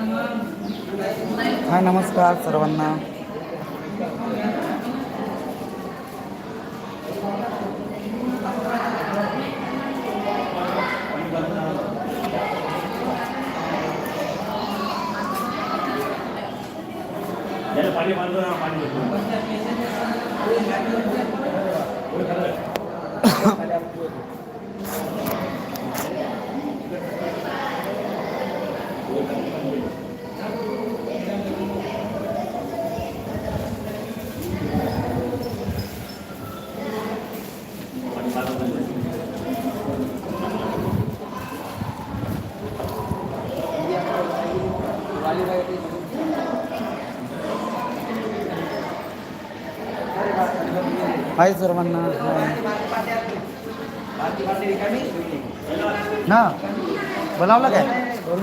हाय नमस्कार सर्वांना याला पाणी बांधलं ना पाणी घेतो हाय सर्वांना हाय ना बनवलं काय कोण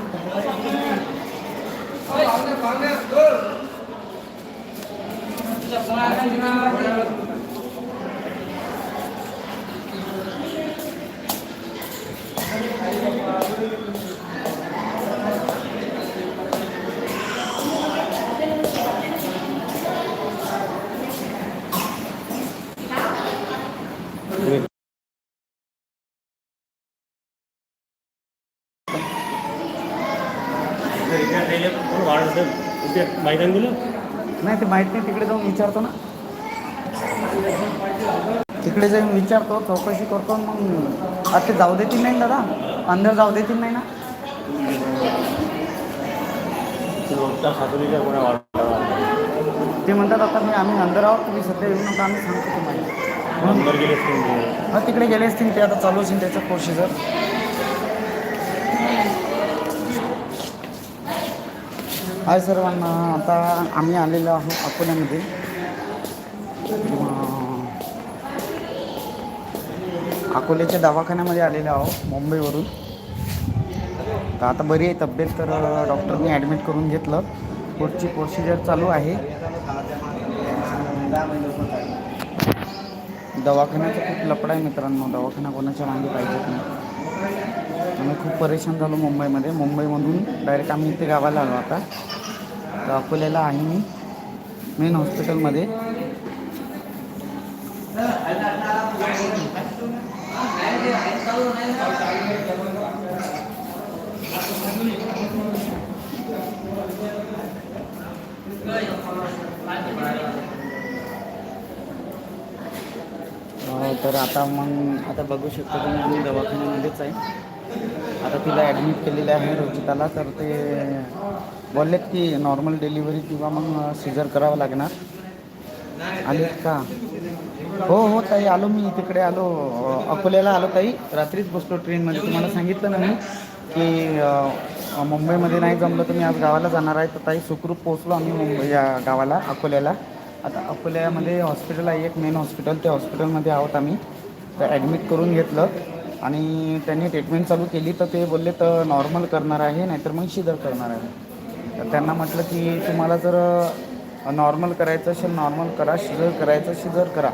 नाही ते माहीत नाही तिकडे जाऊन विचारतो ना. तिकडे जाऊन विचारतो चौकशी करतो मग आता जाऊ देतील नाही ना दादा? अंदर जाऊ देतील नाही ना? ते म्हणतात आता मी आम्ही अंदर आहोत तुम्ही सध्या येऊ नका आम्ही सांगतो तुम्हाला. अंदर गेले हा तिकडे गेले असतील ते आता चालू असेल त्याचं प्रोसिजर हाय सर्वांना आता आम्ही आलेलो आहोत अकोल्यामध्ये. अकोल्याच्या दवाखान्यामध्ये आलेलो आहोत मुंबईवरून. तर आता बरी आहे तब्येत तर डॉक्टरने ॲडमिट करून घेतलं. पुढची प्रोसिजर चालू आहे. दवाखान्याचा खूप लपडा आहे मित्रांनो. दवाखाना कोणाच्या मागे पाहिजेत नाही आम्ही खूप परेशान झालो मुंबईमध्ये. मुंबईमधून डायरेक्ट आम्ही इथे गावाला आलो आता. तर अकोल्याला आहे मी. मेन हॉस्पिटलमध्ये अं, तर आता मग आता बघू शकतो तुम्ही आम्ही दवाखान्यामध्येच आहे. आता तिला ॲडमिट केलेलं आहे रोजिताला तर ते बोललेत की नॉर्मल डिलिव्हरी किंवा मग सिजर करावं लागणार. आलेत का? हो हो ताई आलो मी तिकडे आलो. अकोल्याला आलो ताई. रात्रीच बसलो ट्रेनमध्ये तुम्हाला सांगितलं ना मी की मुंबईमध्ये नाही जमलं तर मी आज गावाला जाणार आहे. तर ताई सुखरूप पोहोचलो आम्ही मुंबई या गावाला अकोल्याला. आता अकोल्यामध्ये हॉस्पिटल आहे एक मेन हॉस्पिटल त्या हॉस्पिटलमध्ये आहोत आम्ही. तर ॲडमिट करून घेतलं. आणि त्यांनी ट्रीटमेंट चालू केली तर ते बोलले तर नॉर्मल करणार आहे नाहीतर मग शिदर करणार आहे. तर त्यांना म्हटलं की तुम्हाला जर नॉर्मल करायचं असेल नॉर्मल करा शिजर करायचं शिजर करा.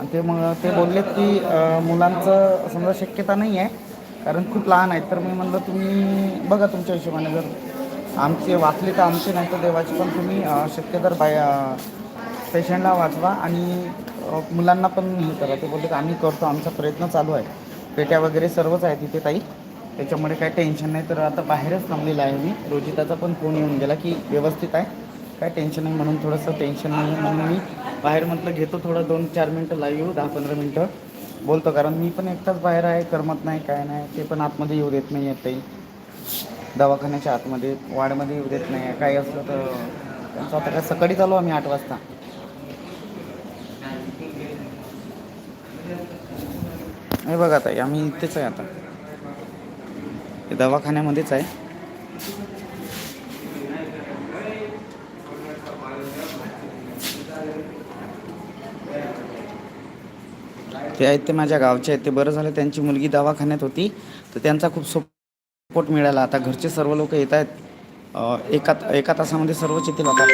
आणि ते मग ते बोललेत की मुलांचं समजा शक्यता नाही आहे कारण खूप लहान आहेत. तर मी म्हणलं तुम्ही बघा तुमच्या हिशोबाने जर आमचे वाचले तर आमचे नाही तर देवाचे पण तुम्ही शक्यतर शक्य तर बाय पेशंटला वाचवा आणि मुलांना पण हे करा. ते बोलले आम्ही करतो आमचा प्रयत्न चालू आहे. पेट्या वगैरे सर्वच आहे तिथे ताई. त्याच्यामुळे काही टेन्शन नाही. तर आता बाहेरच थांबलेलं आहे मी. रोजिताचा पण फोन येऊन गेला की व्यवस्थित आहे. काय टेन्शन नाही म्हणून थोडंसं टेन्शन नाही. म्हणून मी बाहेर म्हटलं घेतो थोडं दोन चार मिनटं लाईव्ह येऊ दहा पंधरा मिनटं. बोलतो कारण मी पण एकटाच बाहेर आहे करमत नाही काय नाही. ते पण आतमध्ये येऊ देत नाही येत ताई. दवाखान्याच्या आतमध्ये वाडमध्ये येऊ देत नाही काही असलं तर त्यांचं आता काय सकाळी चालू आम्ही आठ वाजता. हे बघा आता आम्ही इथेच आहे आता. दवाखान्यामध्येच आहे. ते आहेत ते माझ्या गावचे आहेत. ते बरं झालं त्यांची मुलगी दवाखान्यात होती. तर त्यांचा खूप सपोर्ट मिळाला. आता घरचे सर्व लोक येत आहेत. एका एका तासामध्ये सर्वच येतील आता.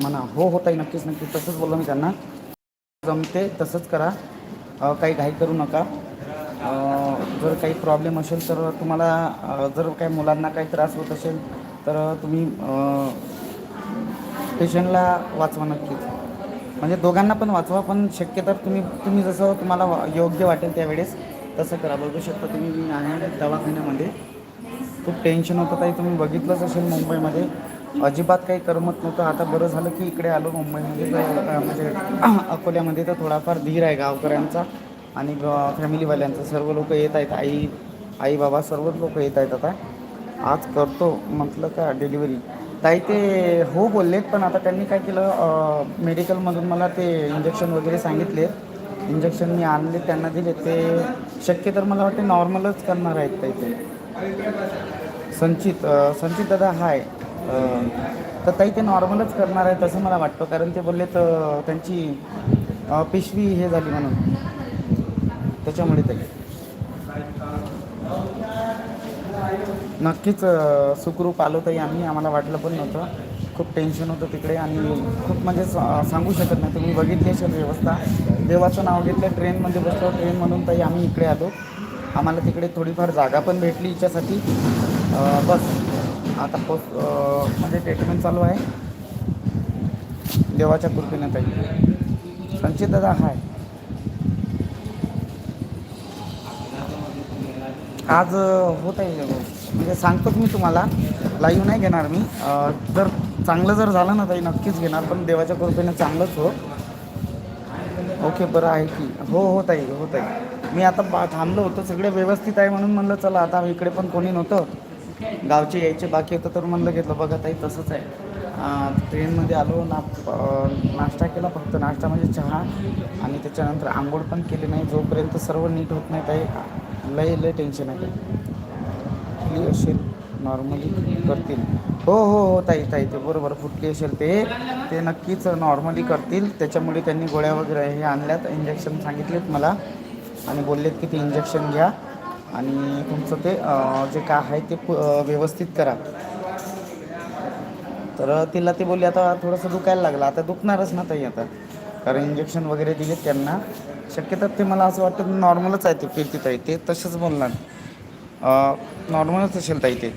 म्हणा हो हो ताई नक्कीच नक्कीच. तसंच बोललो मी त्यांना. जमते तसंच करा. काही घाई करू नका. जर काही प्रॉब्लेम असेल तर तुम्हाला जर काही मुलांना काही त्रास होत असेल तर तुम्ही पेशंटला वाचवा नक्कीच. म्हणजे दोघांना पण वाचवा पण शक्यतर तुम्ही तुम्ही जसं तुम्हाला योग्य वाटेल त्यावेळेस तसं करा. बघू शकता तुम्ही मी आहे दवाखान्यामध्ये. खूप टेन्शन होतं ताई. तुम्ही बघितलंच असेल मुंबईमध्ये. अजिबात काही करमत नव्हतं. आता बरं झालं की इकडे आलो मुंबईमध्ये. म्हणजे अकोल्यामध्ये तर थोडाफार धीर आहे गावकऱ्यांचा आणि ग- फॅमिलीवाल्यांचा सर्व लोक येत आहेत. आई आई बाबा सर्वच लोक येत आहेत आता. आज करतो म्हटलं का डिलिव्हरी ताई ते हो बोललेत पण आता त्यांनी काय केलं मेडिकलमधून मला ते इंजेक्शन वगैरे सांगितले. इंजेक्शन मी आणले त्यांना दिले. ते शक्य तर मला वाटते नॉर्मलच करणार आहेत ताई ते. संचित संचित दादा हाय. तर ताई ते नॉर्मलच करणार आहे तसं मला वाटतं कारण ते बोलले तर त्यांची पिशवी हे झाली म्हणून. त्याच्यामुळे ताई. नक्कीच सुखरूप आलो ताई आम्ही आम्हाला वाटलं पण नव्हतं. खूप टेन्शन होतं तिकडे आणि खूप म्हणजे सा- सांगू शकत नाही. तुम्ही बघितली असेल व्यवस्था. देवाचं नाव घेतलं ट्रेनमध्ये बसलो ट्रेनमधून ताई आम्ही इकडे आलो. आम्हाला तिकडे थोडीफार जागा पण भेटली हिच्यासाठी. बस. आता पोस्ट म्हणजे ट्रीटमेंट चालू आहे. देवाच्या कृपेने ताई. संचित दादा हाय आज होत आहे म्हणजे सांगतोच मी तुम्हाला लाईव्ह नाही घेणार मी. जर चांगलं जर झालं ना ताई नक्कीच घेणार पण देवाच्या कृपेने चांगलंच हो. ओके बरं आहे की. हो हो ताई हो ताई. मी आता बा थांबलो होतो सगळे व्यवस्थित आहे म्हणून म्हणलं चला आता इकडे पण कोणी नव्हतं. गावचे यायचे बाकी होतं तर म्हणलं घेतलं. बघा ताई तसंच आहे. ट्रेनमध्ये आलो ना नाश्ता केला फक्त नाश्ता म्हणजे चहा आणि त्याच्यानंतर आंघोळ पण केली नाही. जोपर्यंत सर्व नीट होत नाही ताई लय लय टेन्शन आहे. फुटली असेल नॉर्मली करतील. हो हो हो ताई ताई ते बरोबर फुटली असेल ते. ते नक्कीच नॉर्मली करतील. त्याच्यामुळे त्यांनी गोळ्या वगैरे हे आणल्यात इंजेक्शन सांगितलेत मला आणि बोललेत की ते इंजेक्शन घ्या. आणि तुमचं ते जे काय आहे ते व्यवस्थित करा. तर तिला ते बोलले आता थोडंसं दुखायला लागलं. आता दुखणारच ना ताई आता. कारण इंजेक्शन वगैरे दिलेत त्यांना. शक्यतो ते मला असं वाटतं नॉर्मलच आहे ते फिरती ताई. ते तसंच बोलणार. नॉर्मलच असेल ताई ते.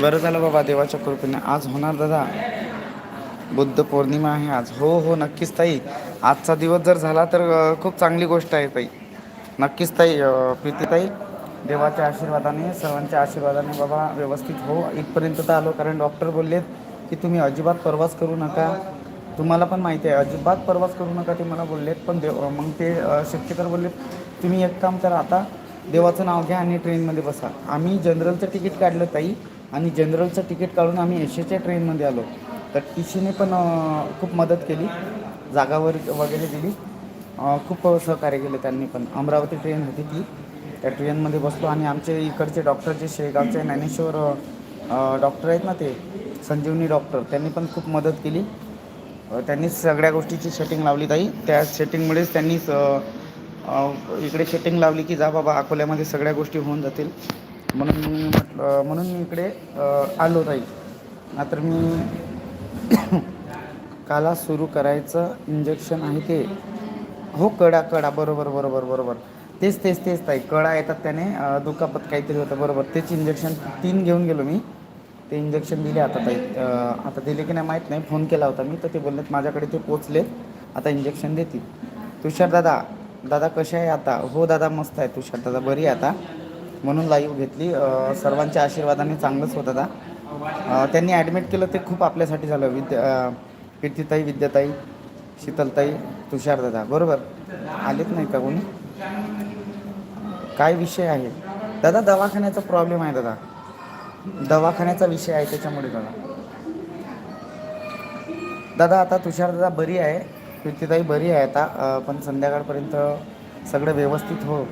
बरं झालं बाबा देवाच्या कृपेने. आज होणार दादा. बुद्ध पौर्णिमा आहे आज. हो हो नक्कीच ताई. आजचा दिवस जर झाला तर खूप चांगली गोष्ट आहे ताई. नक्कीच ताई प्रीतीताई प्रीती ताई देवाच्या आशीर्वादाने सर्वांच्या आशीर्वादाने बाबा व्यवस्थित हो. इथपर्यंत तर आलो कारण डॉक्टर बोललेत की तुम्ही अजिबात प्रवास करू नका. तुम्हाला पण माहिती आहे अजिबात प्रवास करू नका ते मला बोललेत. पण देव मग ते अ, शक्य तर बोललेत तुम्ही एक काम करा आता देवाचं नाव घ्या आणि ट्रेनमध्ये बसा. आम्ही जनरलचं तिकीट काढलं ताई आणि जनरलचं तिकीट काढून आम्ही एशेच्या ट्रेनमध्ये आलो. तर टी सीने पण खूप मदत केली जागावर वगैरे दिली. खूप सहकार्य केलं त्यांनी पण. अमरावती ट्रेन होती ती. त्या ट्रेनमध्ये बसलो आणि आमचे इकडचे डॉक्टर जे शेगावचे ज्ञानेश्वर डॉक्टर आहेत ना ते संजीवनी डॉक्टर त्यांनी पण खूप मदत केली. त्यांनी सगळ्या गोष्टीची सेटिंग लावली ताई. त्या सेटिंगमुळेच त्यांनी इकडे सेटिंग लावली की जा बाबा अकोल्यामध्ये सगळ्या गोष्टी होऊन जातील. म्हणून मी म्हटलं म्हणून मी इकडे आलो ताई. मात्र मी काला सुरू करायचं इंजेक्शन आहे ते. हो कडा कडा. बरोबर बरोबर बरोबर. तेच तेच तेच ताई. कडा येतात त्याने. दुखापत काहीतरी होतं. बरोबर. तेच इंजेक्शन तीन घेऊन गेलो मी. ते इंजेक्शन दिले आता ताई. आता दिले की नाही माहीत नाही. फोन केला होता मी तर ते बोललेत माझ्याकडे ते पोचलेत आता इंजेक्शन देतील. तुषार दादा दादा कसे आहे आता? हो दादा मस्त आहे तुषार दादा. बरी आहे आता. म्हणून लाईव्ह घेतली. सर्वांच्या आशीर्वादाने चांगलंच होतं दादा त्यांनी ॲडमिट केलं ते खूप आपल्यासाठी झालं. विद्या कीर्तिताई विद्याताई शीतलताई तुषार दादा बरोबर? आलेत नाही का कोणी? काय विषय आहे? दादा दवाखान्याचा प्रॉब्लेम आहे दादा. दवाखान्याचा विषय आहे त्याच्यामुळे दादा. दादा आता तुषार दादा बरी आहे. कीर्तिताई बरी आहे आता. पण संध्याकाळपर्यंत सगळं व्यवस्थित हो.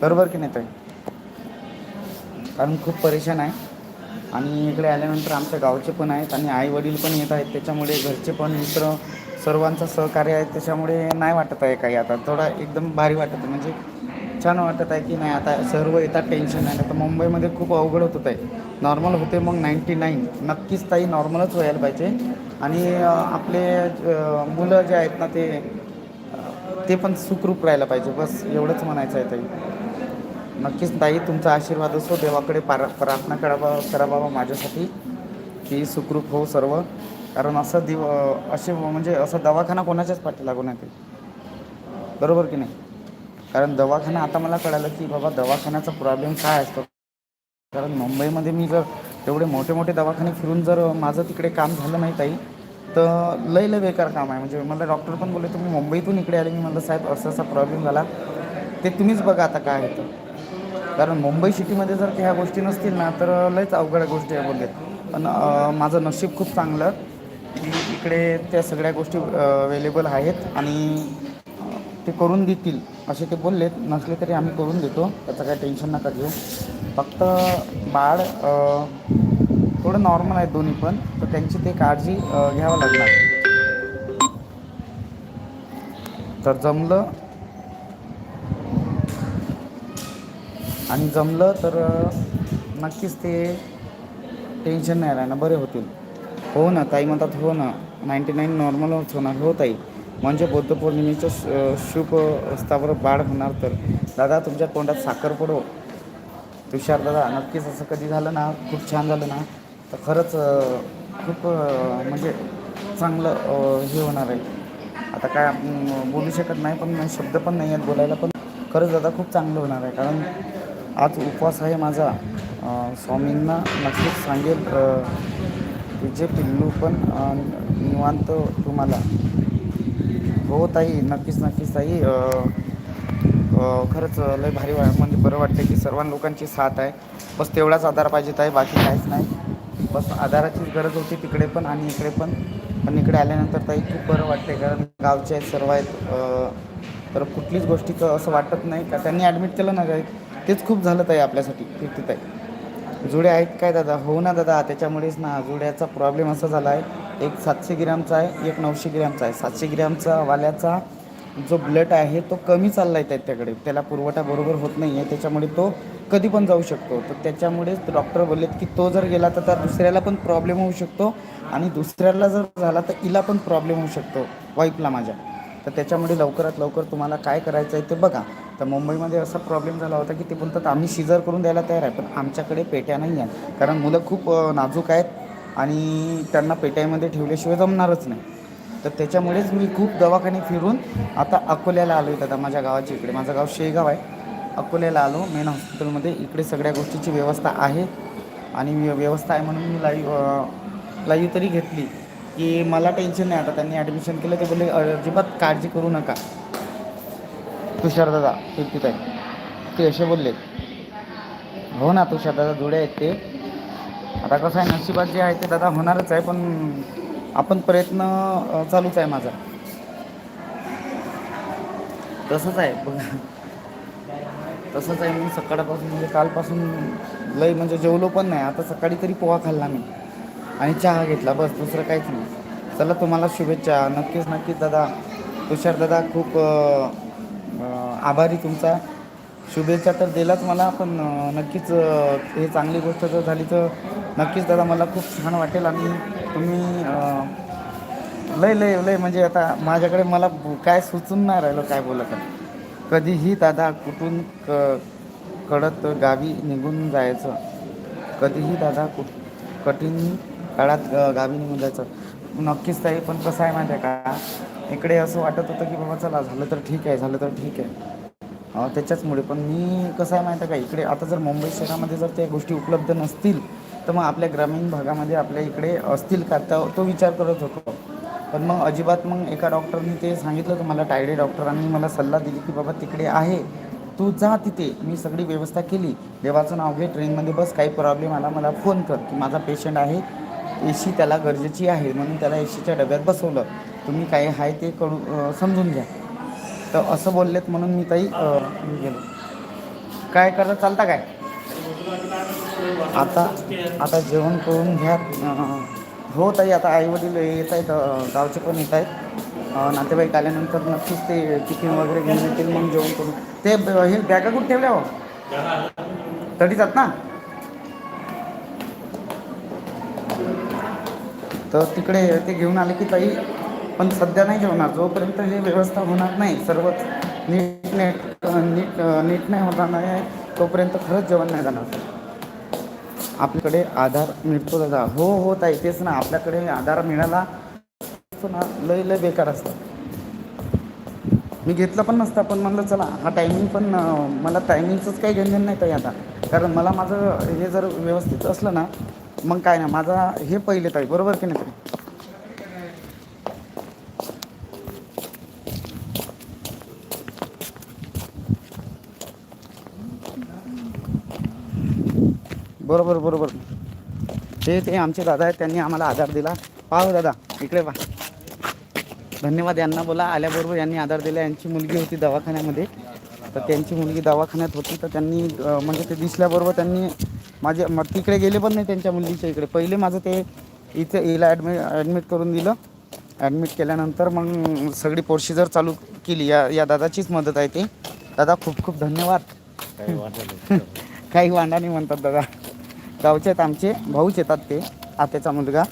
बरोबर की नाही ताई? कारण खूप परेशान आहे. आणि इकडे आल्यानंतर आमच्या गावचे पण आहेत आणि आई वडील पण येत आहेत. त्याच्यामुळे घरचे पण मित्र सर्वांचं सहकार्य आहे. त्याच्यामुळे नाही वाटत आहे काही आता. थोडा एकदम भारी वाटत आहे. म्हणजे छान वाटत आहे की नाही आता सर्व येतात टेन्शन नाही तर मुंबईमध्ये खूप अवघड होत आहे नॉर्मल होते मग नाईन्टी नाईन नक्कीच ताई नॉर्मलच व्हायला पाहिजे. आणि आपले मुलं जे आहेत ना ते ते पण सुखरूप राहायला पाहिजे. बस एवढंच म्हणायचं आहे ताई. नक्कीच ताई तुमचा आशीर्वाद असो देवाकडे पारा प्रार्थना करावा करा बाबा माझ्यासाठी. की सुखरूप हो सर्व. कारण असं दिव असे म्हणजे असं दवाखाना कोणाच्याच पाठी लागू नये ते. बरोबर की नाही? कारण दवाखाना आता मला कळालं की बाबा दवाखान्याचा प्रॉब्लेम काय असतो? कारण मुंबईमध्ये मी जर तेवढे मोठे मोठे दवाखाने फिरून जर माझं तिकडे काम झालं नाही ताई तर लय लय बेकार काम आहे. म्हणजे मला डॉक्टर पण बोलले तुम्ही मुंबईतून इकडे आले. मी म्हणलं साहेब असा असा प्रॉब्लेम झाला. ते तुम्हीच बघा आता काय होतं. कारण मुंबई सिटीमध्ये जर ह्या गोष्टी नसतील ना तर लयच अवघड गोष्टी आहे बोलले पण माझं नशीब खूप चांगलं की इकडे त्या सगळ्या गोष्टी अवेलेबल आहेत आणि ते करून देतील असे ते बोललेत. नसले तरी आम्ही करून देतो. त्याचं काही टेन्शन नका घेऊ. फक्त बाळ थोडं नॉर्मल आहे दोन्ही पण. तर त्यांची ते काळजी घ्यावं लागणार. तर जमलं आणि जमलं तर नक्कीच ते टेन्शन नाही राहणार. बरे होतील. हो ना ताई म्हणतात हो ना. नाईंटी नाईन नॉर्मलच होणार हो ताई. म्हणजे बौद्ध पौर्णिमेचं शुभ रस्त्यावर बाळ होणार तर. दादा तुमच्या तोंडात साखर पडो. तुषार दादा नक्कीच असं कधी झालं ना खूप छान झालं ना तर खरंच खूप म्हणजे चांगलं हे होणार आहे. आता काय बोलू शकत नाही पण शब्द पण नाही आहेत बोलायला पण खरंच दादा खूप चांगलं होणार आहे. कारण आज उपवास आहे माझा. स्वामींना नक्कीच सांगेल. तुझे पिल्लू पण निवांत तुम्हाला. हो ताई नक्कीच नक्कीच ताई. खरंच लय भारी वा म्हणजे बरं वाटतं की सर्व लोकांची साथ आहे. बस तेवढाच आधार पाहिजे ताई बाकी काहीच नाही. बस आधाराचीच गरज होती तिकडे पण आणि इकडे पण. पण इकडे आल्यानंतर ताई खूप बरं वाटते कारण गावचे आहेत सर्व आहेत. तर कुठलीच गोष्टीचं असं वाटत नाही का? त्यांनी ॲडमिट केलं ना काय तेच खूप झालं ताई आपल्यासाठी तिथे ताई जुडे आहेत काय दादा? हो ना दादा त्याच्यामुळेच ना जुड्याचा प्रॉब्लेम असा झाला आहे. एक सातशे ग्रॅमचा आहे एक नऊशे ग्रॅमचा आहे. सातशे ग्रॅमचा वाल्याचा जो ब्लड आहे तो कमी चालला आहे त्याच्याकडे. त्याला पुरवठा बरोबर होत नाही आहे त्याच्यामुळे तो कधी पण जाऊ शकतो. तर त्याच्यामुळेच डॉक्टर बोललेत की तो जर गेला तर त्या दुसऱ्याला पण प्रॉब्लेम होऊ शकतो आणि दुसऱ्याला जर झाला तर इला पण प्रॉब्लेम होऊ शकतो वाईफला माझ्या. तर त्याच्यामुळे लवकरात लवकर तुम्हाला काय करायचं आहे ते बघा. तर मुंबईमध्ये असा प्रॉब्लेम झाला होता की ते बोलतात आम्ही शिजर करून द्यायला तयार आहे पण आमच्याकडे पेट्या नाही आहेत. कारण मुलं खूप नाजूक आहेत आणि त्यांना पेट्यामध्ये ठेवल्याशिवाय जमणारच नाही. तर त्याच्यामुळेच मी खूप दवाखाने फिरून आता अकोल्याला आलो आहे दादा माझ्या गावाच्या इकडे. माझं गाव शेगाव आहे. अकोल्याला आलो. मेन हॉस्पिटलमध्ये इकडे सगळ्या गोष्टीची व्यवस्था आहे. आणि व्यवस्था आहे म्हणून मी लाईव्ह लाईव्ह तरी घेतली. की मला टेन्शन नाही आता. त्यांनी ॲडमिशन केलं ते बोलले अजिबात काळजी करू नका. तुषार दादा आहे ते असे बोलले. हो ना तुषार दादा आहेत ते. आता कसं आहे नशिबात जे आहे ते दादा होणारच आहे पण आपण प्रयत्न चालूच आहे माझा. तसंच आहे बघा. तसंच आहे मी सकाळपासून म्हणजे कालपासून लई म्हणजे जेवलो पण नाही. आता सकाळी तरी पोहा खाल्ला मी. आणि चहा घेतला बस दुसरं काहीच नाही. चला तुम्हाला शुभेच्छा. नक्कीच नक्कीच दादा. तुषार दादा खूप आभारी तुमचा. शुभेच्छा तर दिलाच मला पण नक्कीच हे चांगली गोष्ट जर झाली तर नक्कीच दादा मला खूप छान वाटेल आणि तुम्ही लय लय लय म्हणजे आता माझ्याकडे मला काय सुचून नाही राहिलं काय बोलत कधीही दादा कुठून क कडत गावी निघून जायचं. कधीही दादा कुठ कठीण काळात गावी निघून जायचं. नक्कीच ताई पण कसं आहे माहिती आहे का? इकडे असं वाटत होतं की बाबा चला झालं तर ठीक आहे झालं तर ठीक आहे. त्याच्याचमुळे. पण मी कसं आहे माहिती आहे का? इकडे आता जर मुंबई शहरामध्ये जर त्या गोष्टी उपलब्ध नसतील तर मग आपल्या ग्रामीण भागामध्ये आपल्या इकडे असतील का? तर तो विचार करत होतो. पण मग अजिबात मग एका डॉक्टरनी ते सांगितलं तर मला टायडे डॉक्टरांनी मला सल्ला दिली की बाबा तिकडे आहे. तू जा तिथे. मी सगळी व्यवस्था केली. देवाचं नाव घे ट्रेनमध्ये बस काही प्रॉब्लेम आला मला फोन कर की माझा पेशंट आहे. ए सी त्याला गरजेची आहे म्हणून त्याला ए सीच्या डब्यात बसवलं. तुम्ही काय आहे ते करू समजून घ्या. तर असं बोललेत म्हणून मी ताई गेलो. काय करता चालता काय? आता आता जेवण करून घ्या. हो ताई आता आईवडील येत आहेत गावचे पण येत आहेत. नातेवाईक आल्यानंतर नक्कीच ते टिफिन वगैरे घेऊन येतील मग जेवण करून. ते हे बॅगा कुठे ठेवल्या हो? तडीचात ना? तर तिकडे ते घेऊन आले की ताई पण सध्या नाही जेवणार जोपर्यंत हे व्यवस्था होणार नाही सर्वच नीट नेट नीट नीट नाही होणार नाही तोपर्यंत खरंच जेवण नाही जाणार. आपल्याकडे आधार मिळतो दादा. हो हो ताई तेच ना. आपल्याकडे आधार मिळाला असतो ना लय लय बेकार असतं. मी घेतलं पण नसतं. पण म्हणलं चला हा टायमिंग पण मला टायमिंगचंच काही घेणं नाही ताई आता. कारण मला माझं हे जर व्यवस्थित असलं ना मग काय ना माझा हे पहिले ताई बरोबर की नाही बरोबर बरोबर. ते ते आमचे दादा आहेत त्यांनी आम्हाला आधार दिला. पाहू हो दादा इकडे पहा. धन्यवाद यांना बोला. आल्याबरोबर यांनी आधार दिला. यांची मुलगी होती दवाखान्यामध्ये. तर त्यांची मुलगी दवाखान्यात होती तर त्यांनी म्हणजे ते दिसल्याबरोबर त्यांनी माझे मग तिकडे गेले पण नाही त्यांच्या मुलगीच्या इकडे. पहिले माझं ते इथे हिला ॲडमिट ॲडमिट करून दिलं. ॲडमिट केल्यानंतर मग सगळी प्रोसिजर चालू केली या या दादाचीच मदत आहे ती. दादा खूप खूप धन्यवाद. काही वाटत नाही म्हणतात. दादा. गावचे आहेत आमचे भाऊच येतात ते आत्याचा मुलगा.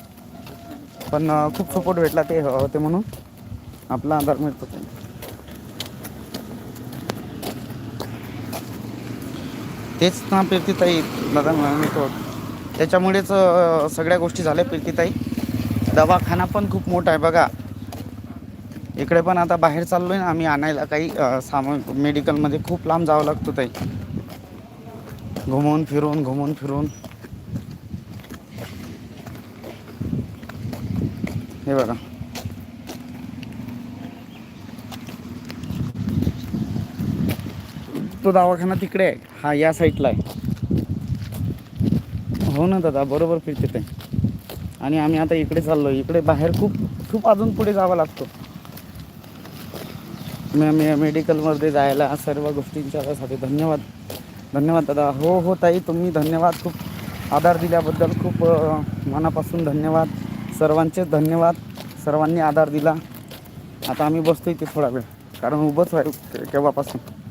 पण खूप सपोर्ट भेटला ते होते म्हणून. आपला आधार मिळतो. तेच ना प्रीतीताई दादा म्हणतो त्याच्यामुळेच सगळ्या गोष्टी झाल्या प्रीतीताई. दवाखाना पण खूप मोठा आहे बघा. इकडे पण आता बाहेर चाललो आहे ना आम्ही आणायला काही सामान मेडिकलमध्ये खूप लांब जावं लागतं ताई. घुमून फिरून घुमून फिरून. हे बघा. तो दवाखाना तिकडे आहे. हा या साईडला आहे. हो ना दादा बरोबर फिरते ते. आणि आम्ही आता इकडे चाललो इकडे बाहेर खूप खूप अजून पुढे जावं लागतो. मे मेडिकलमध्ये जायला सर्व गोष्टींच्यासाठी धन्यवाद. धन्यवाद दादा. हो हो ताई तुम्ही धन्यवाद. खूप आधार दिल्याबद्दल खूप मनापासून धन्यवाद. सर्वांचेच धन्यवाद. सर्वांनी आधार दिला. आता आम्ही बसतो इथे थोडा वेळ. कारण उभंच आहे के- केव्हापासून.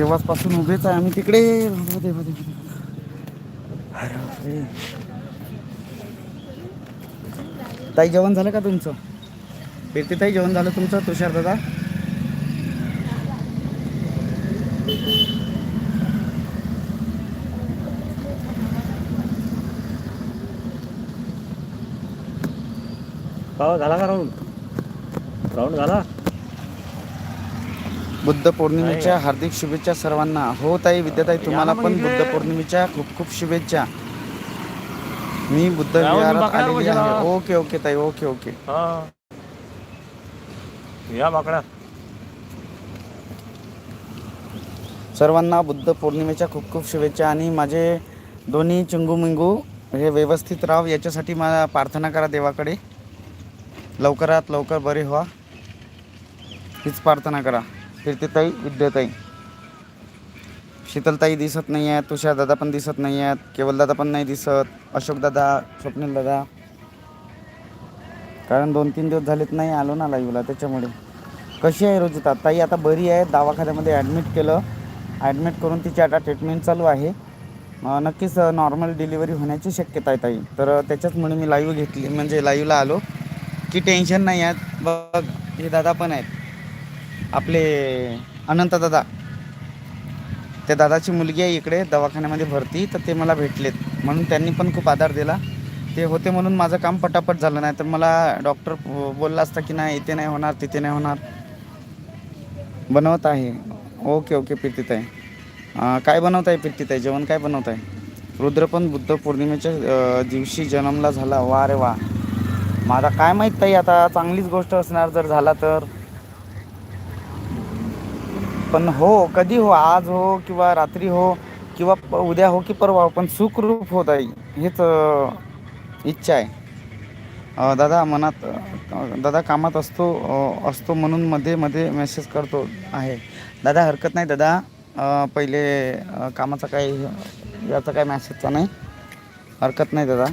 केव्हापासून उभेच आहे आम्ही तिकडे देवा, देवा, अरे. ताई जेवण झालं का तुमचं? पेटी ताई जेवण झालं तुमचं? तुषार दादा? झाला का राऊंड राऊंड झाला बुद्ध पौर्णिमेच्या हार्दिक शुभेच्छा सर्वांना. हो ताई विद्याताई तुम्हाला पण इकडे. बुद्ध पौर्णिमेच्या खूप खूप शुभेच्छा. मी बुद्ध विहारात आलेली? आहे. ओके ओके ताई ओके ओके. हा. या सर्वांना बुद्ध पौर्णिमेच्या खूप खूप शुभेच्छा आणि माझे दोन्ही चिंगू मिंगू हे व्यवस्थित राहाव याच्यासाठी मला प्रार्थना करा देवाकडे. लवकरात लवकर बरे व्हा. हीच प्रार्थना करा. कीर्तिताई विद्याताई शीतलताई दिसत नाही आहेत तुषार दादा पण दिसत नाही आहेत केवल दादा पण नाही दिसत अशोक दादा स्वप्नील दादा कारण दोन तीन दिवस झालेत नाही आलो ना लाईव्हला त्याच्यामुळे. कशी आहे रोजिता ताई आता बरी आहे दवाखान्यामध्ये ॲडमिट केलं. ॲडमिट करून तिची आता ट्रीटमेंट चालू आहे. नक्कीच नॉर्मल डिलिव्हरी होण्याची शक्यता आहे ताई. तर त्याच्याचमुळे मी लाईव्ह घेतली म्हणजे लाईव्हला आलो. की टेन्शन नाही आहेत बघ हे दादा पण आहेत. आपले अनंत दादा. त्या दादाची मुलगी आहे इकडे दवाखान्यामध्ये भरती तर ते मला भेटलेत. म्हणून त्यांनी पण खूप आधार दिला. ते होते म्हणून माझं काम पटापट झालं नाही तर मला डॉक्टर बोलला असता की नाही इथे नाही होणार तिथे नाही होणार. बनवत आहे. ओके ओके प्रीतीताई. काय बनवत आहे प्रीतीताई? जेवण काय बनवत आहे रुद्र पण बुद्ध पौर्णिमेच्या दिवशी जन्मला झाला. वा रे वा. माझा काय माहीत ताई आता चांगलीच गोष्ट असणार जर झाला तर. पण हो कधी हो आज हो किंवा रात्री हो किंवा प- उद्या हो की परवा हो पण सुखरूप होत आहे हेच इच्छा आहे. दादा मनात दादा कामात असतो असतो म्हणून मध्ये मध्ये मेसेज करतो आहे. दादा हरकत नाही दादा पहिले कामाचा काही याचा काही मेसेजचा नाही. हरकत नाही दादा.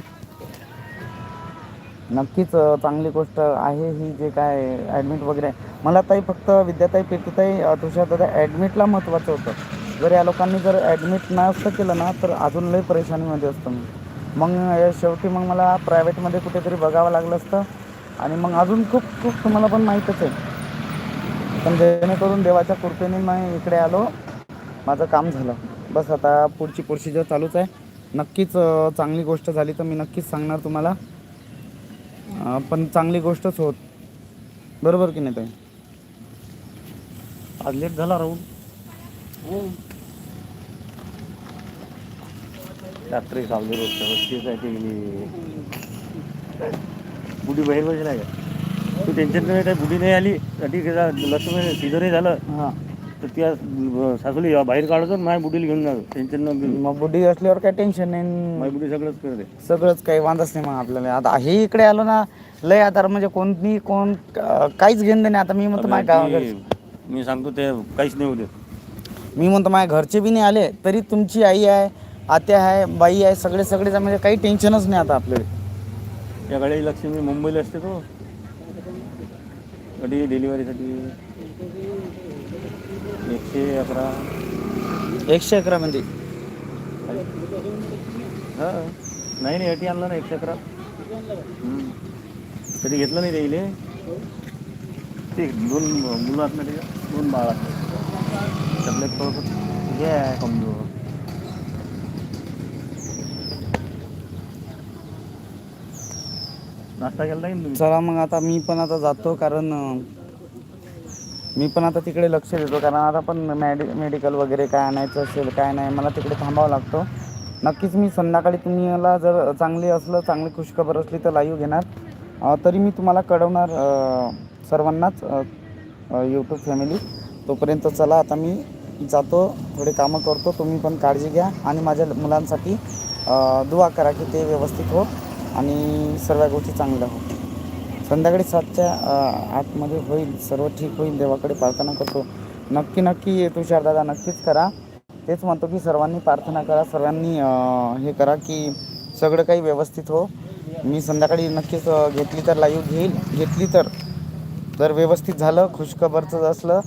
नक्कीच चांगली गोष्ट आहे ही जे काय ॲडमिट वगैरे आहे मला ताई फक्त विद्याताई पेटीताई अ, तुषार दादा ॲडमिटला महत्त्वाचं होतं. जर या लोकांनी जर ॲडमिट नसतं केलं ना तर अजून लई परेशानीमध्ये असतो मी. मग शेवटी मग मला प्रायव्हेटमध्ये कुठेतरी बघावं लागलं असतं. आणि मग अजून खूप खूप तुम्हाला पण माहीतच आहे. पण जेणेकरून देवाच्या कृपेने मी इकडे आलो. माझं काम झालं. बस आता पुढची प्रोसिजर चालूच आहे. नक्कीच चांगली गोष्ट झाली तर मी नक्कीच सांगणार तुम्हाला. पण चांगली गोष्टच होत. बरोबर की नाही ताई? आज लेट झाला राहून रात्री सावली रोजच्या रोजचीच आहे ती. बुडी बाहेर बसला आहे का? तू टेन्शन नाही काय बुडी नाही आली साठी लक्ष्मी सिजरही झालं. हां. तर त्या सासूली बाहेर काढतो माझ्या बुडीला घेऊन जातो. टेन्शन न घेऊ मग बुड्डी असल्यावर काय टेन्शन नाही. माझी बुडी सगळंच करते. सगळंच काही वांधच नाही मग आपल्याला. आता हे इकडे आलो ना लय आता म्हणजे कोणी कोण काहीच घेणं नाही. आता मी म्हणतो माझ्या गावाकडे मी सांगतो ते काहीच नाही होते मी म्हणतो माझ्या घरचे बी नाही आले तरी तुमची आई आहे आत्या आहे बाई आहे सगळे सगळेच आहे, म्हणजे काही टेन्शनच नाही आता आपल्याला या गाडी लक्ष्मी मुंबईला असते तो. कधी डिलिव्हरीसाठी. एकशे अकरा. एकशे अकरा म्हणजे? हा. नाही नाही अटी आणला ना एकशे अकरा. हम्म. कधी घेतलं नाही त्याईले ते दोन मुलं आहेत ना दोन बाळ आहेत. त्यातलं थोडंसं हे आहे कमजोर नाश्ता केला नाही तुम्ही? चला मग आता मी पण आता जातो कारण अं, मी पण आता तिकडे लक्ष देतो. कारण आता पण मॅडि मेडिकल वगैरे काय आणायचं असेल काय नाही मला तिकडे थांबावं लागतो. नक्कीच मी संध्याकाळी तुम्हाला जर चांगली असलं चांगली खुशखबर असली तर लाईव्ह घेणार. अं, तरी मी तुम्हाला कळवणार अं, सर्वांनाच यूट्यूब फॅमिली तोपर्यंत चला आता मी जातो थोडे कामं करतो तुम्ही पण काळजी घ्या आणि माझ्या मुलांसाठी दुवा करा की ते व्यवस्थित हो आणि सर्व गोष्टी चांगल्या हो. संध्याकाळी सातच्या आतमध्ये होईल सर्व ठीक होईल देवाकडे प्रार्थना करतो. नक्की नक्की तुषार दादा नक्कीच करा. तेच म्हणतो की सर्वांनी प्रार्थना करा सर्वांनी हे करा की सगळं काही व्यवस्थित हो. मी संध्याकाळी नक्कीच घेतली तर लाईव्ह घेईल घेतली तर जर व्यवस्थित झालं खुशखबरचं असलं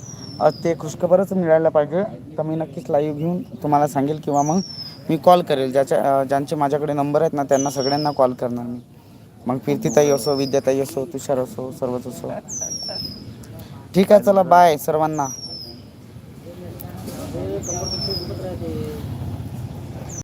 ते खुशखबरच मिळायला पाहिजे. तर मी नक्कीच लाईव्ह घेऊन तुम्हाला सांगेल किंवा मग मी कॉल करेल. ज्याच्या ज्यांचे माझ्याकडे नंबर आहेत ना त्यांना सगळ्यांना कॉल करणार मी. मग कीर्तीताई असो विद्याताई असो तुषार असो सर्वच असो. ठीक आहे चला बाय सर्वांना.